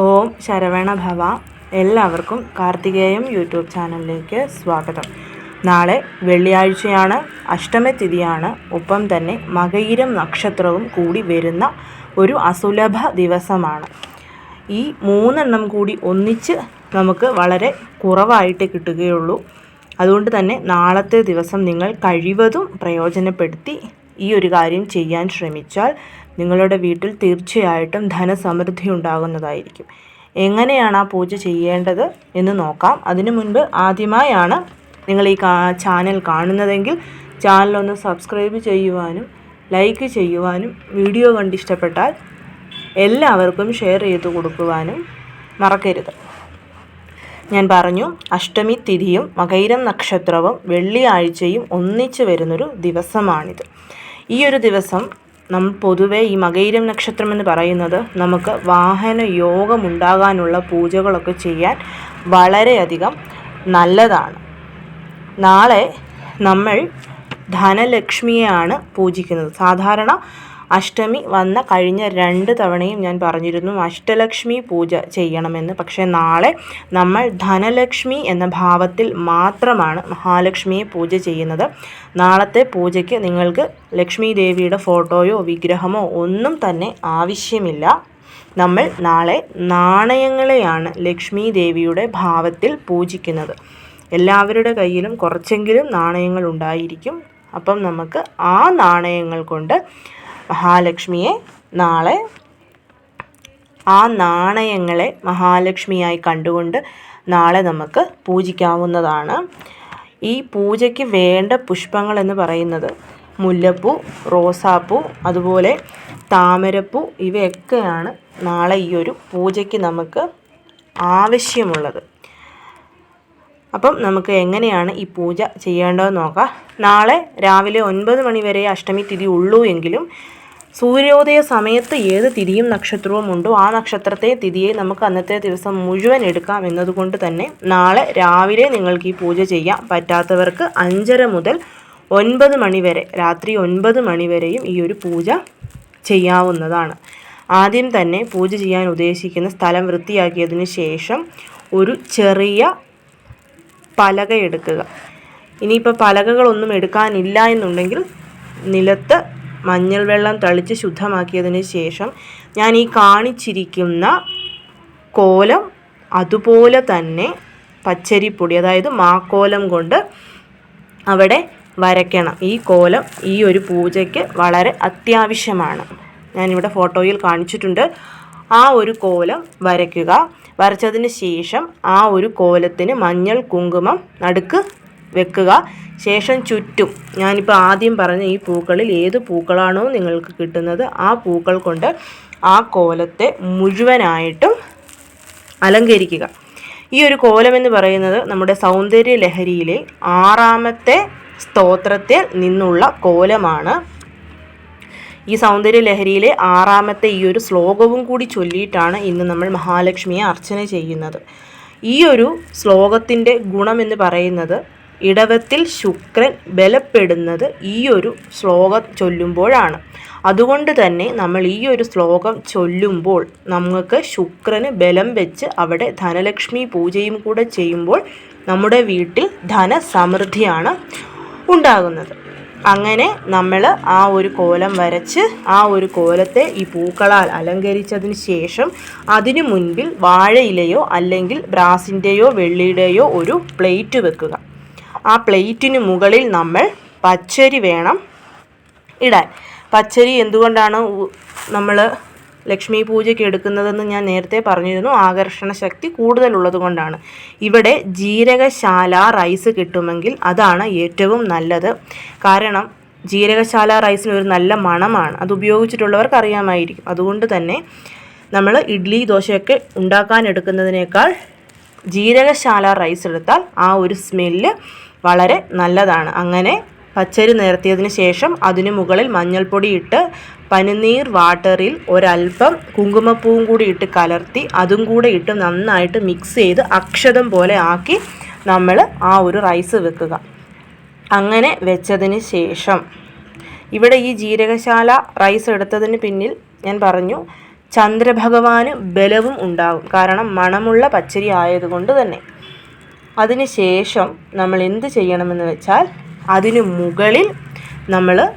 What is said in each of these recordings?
ഓം ശരവണ ഭവ. എല്ലാവർക്കും കാർത്തികേയം യൂട്യൂബ് ചാനലിലേക്ക് സ്വാഗതം. നാളെ വെള്ളിയാഴ്ചയാണ് അഷ്ടമ തിഥിയാണ് ഒപ്പം തന്നെ മകയിരം നക്ഷത്രവും കൂടി വരുന്ന ഒരു അസുലഭ ദിവസമാണ്. ഈ മൂന്നെണ്ണം കൂടി ഒന്നിച്ച് നമുക്ക് വളരെ കുറവായിട്ട് കിട്ടുകയുള്ളൂ. അതുകൊണ്ട് തന്നെ നാളത്തെ ദിവസം നിങ്ങൾ കഴിവതും പ്രയോജനപ്പെടുത്തി ഈ ഒരു കാര്യം ചെയ്യാൻ ശ്രമിച്ചാൽ നിങ്ങളുടെ വീട്ടിൽ തീർച്ചയായിട്ടും ധനസമൃദ്ധി ഉണ്ടാകുന്നതായിരിക്കും. എങ്ങനെയാണ് ആ പൂജ ചെയ്യേണ്ടത് എന്ന് നോക്കാം. അതിനു മുൻപ് ആദ്യമായാണ് നിങ്ങൾ ഈ ചാനൽ കാണുന്നതെങ്കിൽ ചാനലൊന്ന് സബ്സ്ക്രൈബ് ചെയ്യുവാനും ലൈക്ക് ചെയ്യുവാനും വീഡിയോ കണ്ടിഷ്ടപ്പെട്ടാൽ എല്ലാവർക്കും ഷെയർ ചെയ്ത് കൊടുക്കുവാനും മറക്കരുത്. ഞാൻ പറഞ്ഞു അഷ്ടമി തിഥിയും മകൈരം നക്ഷത്രവും വെള്ളിയാഴ്ചയും ഒന്നിച്ച് വരുന്നൊരു ദിവസമാണിത്. ഈ ഒരു ദിവസം നമ്മൾ പൊതുവേ ഈ മകൈരം നക്ഷത്രം എന്ന് പറയുന്നത് നമുക്ക് വാഹന യോഗമുണ്ടാകാനുള്ള പൂജകളൊക്കെ ചെയ്യാൻ വളരെയധികം നല്ലതാണ്. നാളെ നമ്മൾ ധനലക്ഷ്മിയെയാണ് പൂജിക്കുന്നത്. സാധാരണ അഷ്ടമി വന്ന കഴിഞ്ഞ രണ്ട് തവണയും ഞാൻ പറഞ്ഞിരുന്നു അഷ്ടലക്ഷ്മി പൂജ ചെയ്യണമെന്ന്. പക്ഷേ നാളെ നമ്മൾ ധനലക്ഷ്മി എന്ന ഭാവത്തിൽ മാത്രമാണ് മഹാലക്ഷ്മിയെ പൂജ ചെയ്യുന്നത്. നാളത്തെ പൂജയ്ക്ക് നിങ്ങൾക്ക് ലക്ഷ്മി ദേവിയുടെ ഫോട്ടോയോ വിഗ്രഹമോ ഒന്നും തന്നെ ആവശ്യമില്ല. നമ്മൾ നാളെ നാണയങ്ങളെയാണ് ലക്ഷ്മി ദേവിയുടെ ഭാവത്തിൽ പൂജിക്കുന്നത്. എല്ലാവരുടെ കയ്യിലും കുറച്ചെങ്കിലും നാണയങ്ങൾ ഉണ്ടായിരിക്കും. അപ്പം നമുക്ക് ആ നാണയങ്ങൾ കൊണ്ട് മഹാലക്ഷ്മിയെ നാളെ ആ നാണയങ്ങളെ മഹാലക്ഷ്മിയായി കണ്ടുകൊണ്ട് നാളെ നമുക്ക് പൂജിക്കാവുന്നതാണ്. ഈ പൂജയ്ക്ക് വേണ്ട പുഷ്പങ്ങൾ എന്ന് പറയുന്നത് മുല്ലപ്പൂ റോസാപ്പൂ അതുപോലെ താമരപ്പൂ ഇവയൊക്കെയാണ് നാളെ ഈ ഒരു പൂജയ്ക്ക് നമുക്ക് ആവശ്യമുള്ളത്. അപ്പം നമുക്ക് എങ്ങനെയാണ് ഈ പൂജ ചെയ്യേണ്ടതെന്ന് നോക്കാം. നാളെ രാവിലെ ഒൻപത് മണി വരെ അഷ്ടമി തിഥി ഉള്ളൂ എങ്കിലും സൂര്യോദയ സമയത്ത് ഏത് തിരിയും നക്ഷത്രവും ഉണ്ടോ ആ നക്ഷത്രത്തെ തിഥിയെ നമുക്ക് അന്നത്തെ ദിവസം മുഴുവൻ എടുക്കാം എന്നതുകൊണ്ട് തന്നെ നാളെ രാവിലെ നിങ്ങൾക്ക് ഈ പൂജ ചെയ്യാം പറ്റാത്തവർക്ക് അഞ്ചര മുതൽ ഒൻപത് മണി വരെ രാത്രി ഒൻപത് മണി വരെയും ഈ ഒരു പൂജ ചെയ്യാവുന്നതാണ്. ആദ്യം തന്നെ പൂജ ചെയ്യാൻ ഉദ്ദേശിക്കുന്ന സ്ഥലം വൃത്തിയാക്കിയതിന് ശേഷം ഒരു ചെറിയ പലക എടുക്കുക. ഇനിയിപ്പോൾ പലകകളൊന്നും എടുക്കാനില്ല എന്നുണ്ടെങ്കിൽ നിലത്ത് മഞ്ഞൾ വെള്ളം തളിച്ച് ശുദ്ധമാക്കിയതിന് ശേഷം ഞാൻ ഈ കാണിച്ചിരിക്കുന്ന കോലം അതുപോലെ തന്നെ പച്ചരിപ്പൊടി അതായത് മാക്കോലം കൊണ്ട് അവിടെ വരയ്ക്കണം. ഈ കോലം ഈ ഒരു പൂജയ്ക്ക് വളരെ അത്യാവശ്യമാണ്. ഞാനിവിടെ ഫോട്ടോയിൽ കാണിച്ചിട്ടുണ്ട്. ആ ഒരു കോലം വരയ്ക്കുക. വരച്ചതിന് ശേഷം ആ ഒരു കോലത്തിന് മഞ്ഞൾ കുങ്കുമം നടുക്ക് വെക്കുക. ശേഷം ചുറ്റും ഞാനിപ്പോൾ ആദ്യം പറഞ്ഞ ഈ പൂക്കളിൽ ഏത് പൂക്കളാണോ നിങ്ങൾക്ക് കിട്ടുന്നത് ആ പൂക്കൾ കൊണ്ട് ആ കോലത്തെ മുഴുവനായിട്ടും അലങ്കരിക്കുക. ഈ ഒരു കോലം എന്ന് പറയുന്നത് നമ്മുടെ സൗന്ദര്യ ലഹരിയിലെ ആറാമത്തെ സ്തോത്രത്തിൽ നിന്നുള്ള കോലമാണ്. ഈ സൗന്ദര്യ ലഹരിയിലെ ആറാമത്തെ ഈ ഒരു ശ്ലോകവും കൂടി ചൊല്ലിയിട്ടാണ് ഇന്ന് നമ്മൾ മഹാലക്ഷ്മിയെ അർച്ചന ചെയ്യുന്നത്. ഈ ഒരു ശ്ലോകത്തിന്റെ ഗുണമെന്ന് പറയുന്നത് ഇടവത്തിൽ ശുക്രൻ ബലപ്പെടുന്നത് ഈ ഒരു ശ്ലോകം ചൊല്ലുമ്പോഴാണ്. അതുകൊണ്ട് തന്നെ നമ്മൾ ഈ ഒരു ശ്ലോകം ചൊല്ലുമ്പോൾ നമുക്ക് ശുക്രന് ബലം വെച്ച് അവിടെ ധനലക്ഷ്മി പൂജയും കൂടെ ചെയ്യുമ്പോൾ നമ്മുടെ വീട്ടിൽ ധനസമൃദ്ധിയാണ് ഉണ്ടാകുന്നത്. അങ്ങനെ നമ്മൾ ആ ഒരു കോലം വരച്ച് ആ ഒരു കോലത്തെ ഈ പൂക്കളാൽ അലങ്കരിച്ചതിന് ശേഷം അതിനു മുൻപിൽ വാഴയിലയോ അല്ലെങ്കിൽ ബ്രാസിന്റെയോ വെള്ളിയുടെയോ ഒരു പ്ലേറ്റ് വെക്കുക. ആ പ്ലേറ്റിന് മുകളിൽ നമ്മൾ പച്ചരി വേണം ഇടാൻ. പച്ചരി എന്തുകൊണ്ടാണ് നമ്മൾ ലക്ഷ്മി പൂജയ്ക്ക് എടുക്കുന്നതെന്ന് ഞാൻ നേരത്തെ പറഞ്ഞിരുന്നു. ആകർഷണ ശക്തി കൂടുതലുള്ളത് കൊണ്ടാണ്. ഇവിടെ ജീരകശാല റൈസ് കിട്ടുമെങ്കിൽ അതാണ് ഏറ്റവും നല്ലത്. കാരണം ജീരകശാല റൈസിന് ഒരു നല്ല മണമാണ്. അത് ഉപയോഗിച്ചിട്ടുള്ളവർക്ക് അറിയാമായിരിക്കും അതുകൊണ്ട് തന്നെ നമ്മൾ ഇഡ്ഡലി ദോശയൊക്കെ ഉണ്ടാക്കാൻ എടുക്കുന്നതിനേക്കാൾ ജീരകശാല റൈസ് എടുത്താൽ ആ ഒരു സ്മെല്ല് വളരെ നല്ലതാണ്. അങ്ങനെ പച്ചരി നിരത്തിയതിന് ശേഷം അതിനു മുകളിൽ മഞ്ഞൾപ്പൊടി ഇട്ട് പനിനീർ വാട്ടറിൽ ഒരല്പം കുങ്കുമപ്പൂവും കൂടി ഇട്ട് കലർത്തി അതും കൂടെ ഇട്ട് നന്നായിട്ട് മിക്സ് ചെയ്ത് അക്ഷതം പോലെ ആക്കി നമ്മൾ ആ ഒരു റൈസ് വെക്കുക. അങ്ങനെ വെച്ചതിന് ശേഷം ഇവിടെ ഈ ജീരകശാല റൈസ് എടുത്തതിന് പിന്നിൽ ഞാൻ പറഞ്ഞു ചന്ദ്രഭഗവാന് ബലവും ഉണ്ടാകും കാരണം മണമുള്ള പച്ചരി ആയതുകൊണ്ട് തന്നെ. അതിനുശേഷം നമ്മൾ എന്ത് ചെയ്യണമെന്ന് വെച്ചാൽ അതിനു മുകളിൽ നമ്മൾ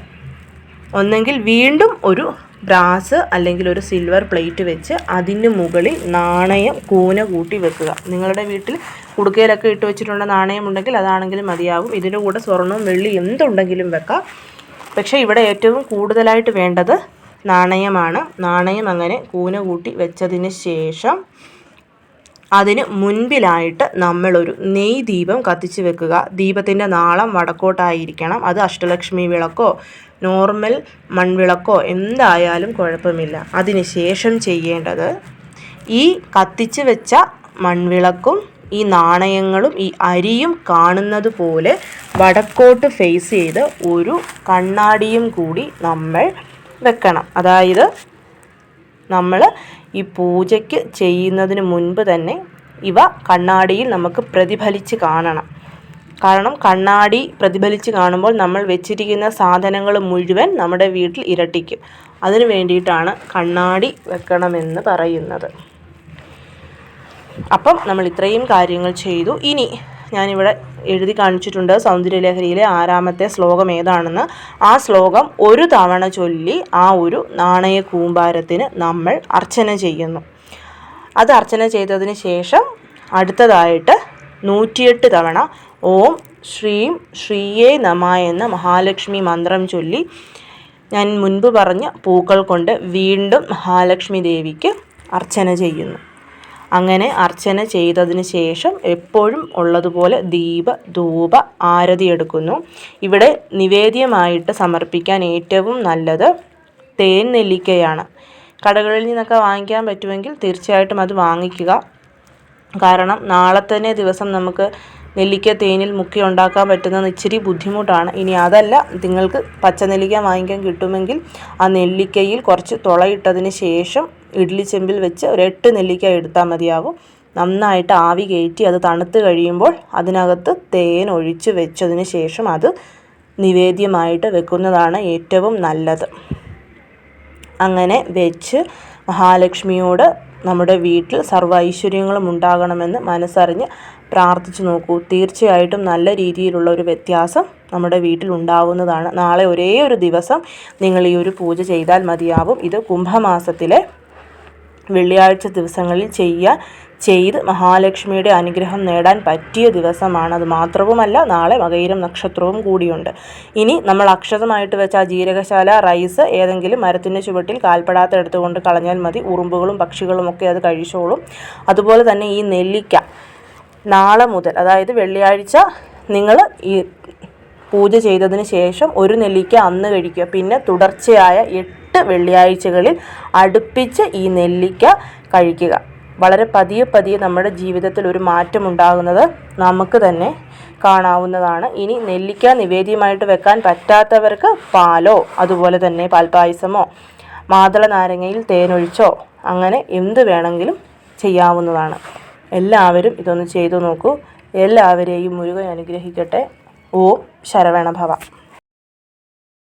ഒന്നെങ്കിൽ വീണ്ടും ഒരു ബ്രാസ് അല്ലെങ്കിൽ ഒരു സിൽവർ പ്ലേറ്റ് വെച്ച് അതിന് മുകളിൽ നാണയം കൂന കൂട്ടി വെക്കുക. നിങ്ങളുടെ വീട്ടിൽ കുടുക്കയിലൊക്കെ ഇട്ട് വെച്ചിട്ടുള്ള നാണയം ഉണ്ടെങ്കിൽ അതാണെങ്കിലും മതിയാകും. ഇതിന്റെ കൂടെ സ്വർണവും വെള്ളി എന്തുണ്ടെങ്കിലും വെക്കാം. പക്ഷേ ഇവിടെ ഏറ്റവും കൂടുതലായിട്ട് വേണ്ടത് നാണയമാണ്. നാണയം അങ്ങനെ കൂന കൂട്ടി വെച്ചതിന് ശേഷം അതിന് മുൻപിലായിട്ട് നമ്മളൊരു നെയ് ദീപം കത്തിച്ച് വെക്കുക. ദീപത്തിന്റെ നാളം വടക്കോട്ടായിരിക്കണം. അത് അഷ്ടലക്ഷ്മി വിളക്കോ നോർമൽ മൺവിളക്കോ എന്തായാലും കുഴപ്പമില്ല. അതിന് ശേഷം ചെയ്യേണ്ടത് ഈ കത്തിച്ച് വെച്ച മൺവിളക്കും ഈ നാണയങ്ങളും ഈ അരിയും കാണുന്നത് പോലെ വടക്കോട്ട് ഫേസ് ചെയ്ത് ഒരു കണ്ണാടിയും കൂടി നമ്മൾ വെക്കണം. അതായത് നമ്മൾ ഈ പൂജയ്ക്ക് ചെയ്യുന്നതിന് മുൻപ് തന്നെ ഇവ കണ്ണാടിയിൽ നമുക്ക് പ്രതിഫലിച്ച് കാണണം. കാരണം കണ്ണാടി പ്രതിഫലിച്ച് കാണുമ്പോൾ നമ്മൾ വെച്ചിരിക്കുന്ന സാധനങ്ങൾ മുഴുവൻ നമ്മുടെ വീട്ടിൽ ഇരട്ടിക്കും. അതിനു വേണ്ടിയിട്ടാണ് കണ്ണാടി വെക്കണമെന്ന് പറയുന്നത്. അപ്പം നമ്മൾ ഇത്രയും കാര്യങ്ങൾ ചെയ്തു. ഇനി ഞാനിവിടെ എഴുതി കാണിച്ചിട്ടുണ്ട് സൗന്ദര്യലഹരിയിലെ ആറാമത്തെ ശ്ലോകം ഏതാണെന്ന്. ആ ശ്ലോകം ഒരു തവണ ചൊല്ലി ആ ഒരു നാണയ കൂമ്പാരത്തിന് നമ്മൾ അർച്ചന ചെയ്യുന്നു. അത് അർച്ചന ചെയ്തതിന് ശേഷം അടുത്തതായിട്ട് നൂറ്റിയെട്ട് തവണ ഓം ശ്രീം ശ്രീയേ നമ എന്ന മഹാലക്ഷ്മി മന്ത്രം ചൊല്ലി ഞാൻ മുൻപ് പറഞ്ഞ പൂക്കൾ കൊണ്ട് വീണ്ടും മഹാലക്ഷ്മി ദേവിക്ക് അർച്ചന ചെയ്യുന്നു. അങ്ങനെ അർച്ചന ചെയ്തതിന് ശേഷം എപ്പോഴും ഉള്ളതുപോലെ ദീപ ധൂപ ആരതി എടുക്കുന്നു. ഇവിടെ നിവേദ്യമായിട്ട് സമർപ്പിക്കാൻ ഏറ്റവും നല്ലത് തേൻ നെല്ലിക്കയാണ് കടകളിൽ നിന്നൊക്കെ വാങ്ങിക്കാൻ പറ്റുമെങ്കിൽ തീർച്ചയായിട്ടും അത് വാങ്ങിക്കുക. കാരണം നാളെ തന്നെ ദിവസം നമുക്ക് നെല്ലിക്ക തേനിൽ മുക്കി ഉണ്ടാക്കാൻ പറ്റുന്നത് ഇച്ചിരി ബുദ്ധിമുട്ടാണ്. ഇനി അതല്ല നിങ്ങൾക്ക് പച്ച നെല്ലിക്ക വാങ്ങിക്കാൻ കിട്ടുമെങ്കിൽ ആ നെല്ലിക്കയിൽ കുറച്ച് തുളയിട്ടതിന് ശേഷം ഇഡ്ഡലി ചെമ്പിൽ വെച്ച് ഒരു എട്ട് നെല്ലിക്ക എടുത്താൽ മതിയാവും. നന്നായിട്ട് ആവി കയറ്റി അത് തണുത്ത് കഴിയുമ്പോൾ അതിനകത്ത് തേൻ ഒഴിച്ച് വെച്ചതിന് ശേഷം അത് നിവേദ്യമായിട്ട് വെക്കുന്നതാണ് ഏറ്റവും നല്ലത്. അങ്ങനെ വെച്ച് മഹാലക്ഷ്മിയോട് നമ്മുടെ വീട്ടിൽ സർവ ഐശ്വര്യങ്ങളും ഉണ്ടാകണമെന്ന് മനസ്സറിഞ്ഞ് പ്രാർത്ഥിച്ചു നോക്കൂ. തീർച്ചയായിട്ടും നല്ല രീതിയിലുള്ള ഒരു വ്യത്യാസം നമ്മുടെ വീട്ടിൽ ഉണ്ടാവുന്നതാണ്. നാളെ ഒരേ ഒരു ദിവസം നിങ്ങൾ ഈ ഒരു പൂജ ചെയ്താൽ മതിയാവും. ഇത് കുംഭമാസത്തിലെ വെള്ളിയാഴ്ച ദിവസങ്ങളിൽ ചെയ്യുക ചെയ്ത് മഹാലക്ഷ്മിയുടെ അനുഗ്രഹം നേടാൻ പറ്റിയ ദിവസമാണ്. അത് മാത്രവുമല്ല നാളെ മകയിരം നക്ഷത്രവും കൂടിയുണ്ട്. ഇനി നമ്മൾ അക്ഷതമായിട്ട് വെച്ച ആ ജീരകശാല റൈസ് ഏതെങ്കിലും മരത്തിന്റെ ചുവട്ടിൽ കാൽപ്പെടാത്ത എടുത്തുകൊണ്ട് കളഞ്ഞാൽ മതി. ഉറുമ്പുകളും പക്ഷികളും ഒക്കെ അത് കഴിച്ചോളും. അതുപോലെ തന്നെ ഈ നെല്ലിക്ക നാളെ മുതൽ അതായത് വെള്ളിയാഴ്ച നിങ്ങൾ ഈ പൂജ ചെയ്തതിന് ശേഷം ഒരു നെല്ലിക്ക അന്ന് കഴിക്കുക. പിന്നെ തുടർച്ചയായ എട്ട് വെള്ളിയാഴ്ചകളിൽ അടുപ്പിച്ച് ഈ നെല്ലിക്ക കഴിക്കുക. വളരെ പതിയെ പതിയെ നമ്മുടെ ജീവിതത്തിൽ ഒരു മാറ്റം ഉണ്ടാകുന്നത് നമുക്ക് തന്നെ കാണാവുന്നതാണ്. ഇനി നെല്ലിക്ക നിവേദ്യമായിട്ട് വെക്കാൻ പറ്റാത്തവർക്ക് പാലോ അതുപോലെ തന്നെ പാൽപ്പായസമോ മാതള നാരങ്ങയിൽ തേനൊഴിച്ചോ അങ്ങനെ എന്ത് വേണമെങ്കിലും ചെയ്യാവുന്നതാണ്. എല്ലാവരും ഇതൊന്ന് ചെയ്തു നോക്കൂ. എല്ലാവരെയും മുരുകൻ അനുഗ്രഹിക്കട്ടെ. ഓം ശരവണഭവ.